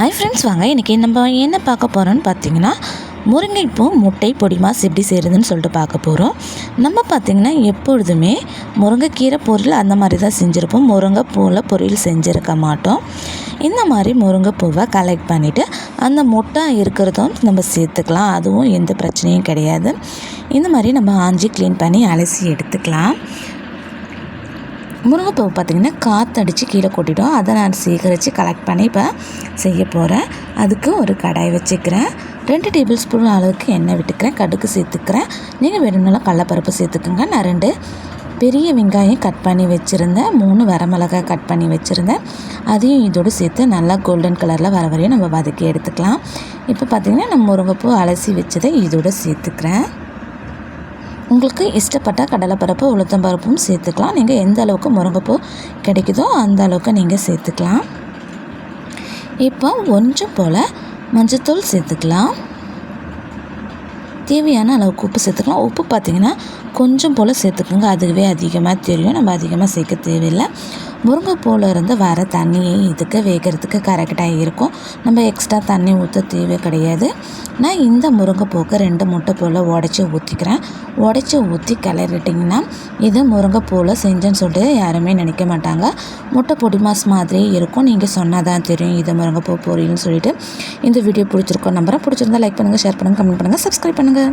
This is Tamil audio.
ஹாய் ஃப்ரெண்ட்ஸ் வாங்க. இன்றைக்கி நம்ம என்ன பார்க்க போகிறோம்னு பார்த்தீங்கன்னா முருங்கைப்பூ முட்டை பொடி மாஸ் எப்படி செய்கிறதுன்னு சொல்லிட்டு பார்க்க போகிறோம் நம்ம பார்த்திங்கன்னா எப்பொழுதுமே முருங்கைக்கீரை பொருள் அந்த மாதிரி தான் செஞ்சுருப்போம். முருங்கைப்பூவில் பொரியல் செஞ்சுருக்க மாட்டோம். இந்த மாதிரி முருங்கைப்பூவை கலெக்ட் பண்ணிவிட்டு அந்த முட்டை இருக்கிறதும் நம்ம சேர்த்துக்கலாம். அதுவும் எந்த பிரச்சனையும் கிடையாது. இந்த மாதிரி நம்ம ஆஞ்சி க்ளீன் பண்ணி அலசி எடுத்துக்கலாம். முருங்கைப்பூ பார்த்திங்கன்னா காற்றடிச்சு கீழே கொட்டிட்டோம் அதை நான் சேகரித்து கலெக்ட் பண்ணி இப்போ செய்ய போகிறேன் அதுக்கு ஒரு கடாய் வச்சுக்கிறேன். ரெண்டு டேபிள் ஸ்பூன் அளவுக்கு எண்ணெய் விட்டுக்கிறேன். கடுகு சேர்த்துக்கிறேன். நீங்கள் வேணும்னாலும் கடலப்பருப்பு சேர்த்துக்கோங்க. நான் ரெண்டு பெரிய வெங்காயம் கட் பண்ணி வச்சுருந்தேன். மூணு வரமிளகாய் கட் பண்ணி வச்சுருந்தேன். அதையும் இதோடு சேர்த்து நல்லா கோல்டன் கலரில் வர வரையும் நம்ம வதக்கி எடுத்துக்கலாம். இப்போ பார்த்திங்கன்னா நம்ம முருங்கைப்பூ அலசி வச்சதை இதோடு சேர்த்துக்கிறேன். உங்களுக்கு இஷ்டப்பட்ட கடலைப்பருப்பு உளுத்தம்பருப்பும் சேர்த்துக்கலாம். நீங்கள் எந்த அளவுக்கு முருங்கைப்பூ கிடைக்குதோ அந்த அளவுக்கு நீங்கள் சேர்த்துக்கலாம். இப்போ கொஞ்சம் போல் மஞ்சத்தூள் சேர்த்துக்கலாம். தேவையான அளவுக்கு உப்பு சேர்த்துக்கலாம். உப்பு பார்த்திங்கன்னா கொஞ்சம் போல் சேர்த்துக்கோங்க. அதுவே அதிகமாக தெரியும். நம்ம அதிகமாக சேர்க்க தேவையில்லை. முருங்கைப்பூவில் இருந்து வர தண்ணியை இதுக்கு வேகிறதுக்கு கரெக்டாக இருக்கும். நம்ம எக்ஸ்ட்ரா தண்ணி ஊற்ற தேவை கிடையாது. நான் இந்த முருங்கைப்பூக்கு ரெண்டு முட்டை போல் உடச்சி ஊற்றிக்கிறேன் உடச்சி ஊற்றி கிளறிட்டிங்கன்னா இது முருங்கைப்பூவில் செஞ்சேன்னு சொல்லிட்டு யாருமே நினைக்க மாட்டாங்க. முட்டை பொடி மாஸ் மாதிரி இருக்கும். நீங்கள் சொன்னால் தான் தெரியும் இது முருங்கைப்பூ பொரியல்னு சொல்லிட்டு. இந்த வீடியோ பிடிச்சிருக்கோம் நம்பரை பிடிச்சிருந்தா லைக் பண்ணுங்கள் ஷேர் பண்ணுங்கள் கமெண்ட் பண்ணுங்கள் சப்ஸ்கிரைப் பண்ணுங்கள்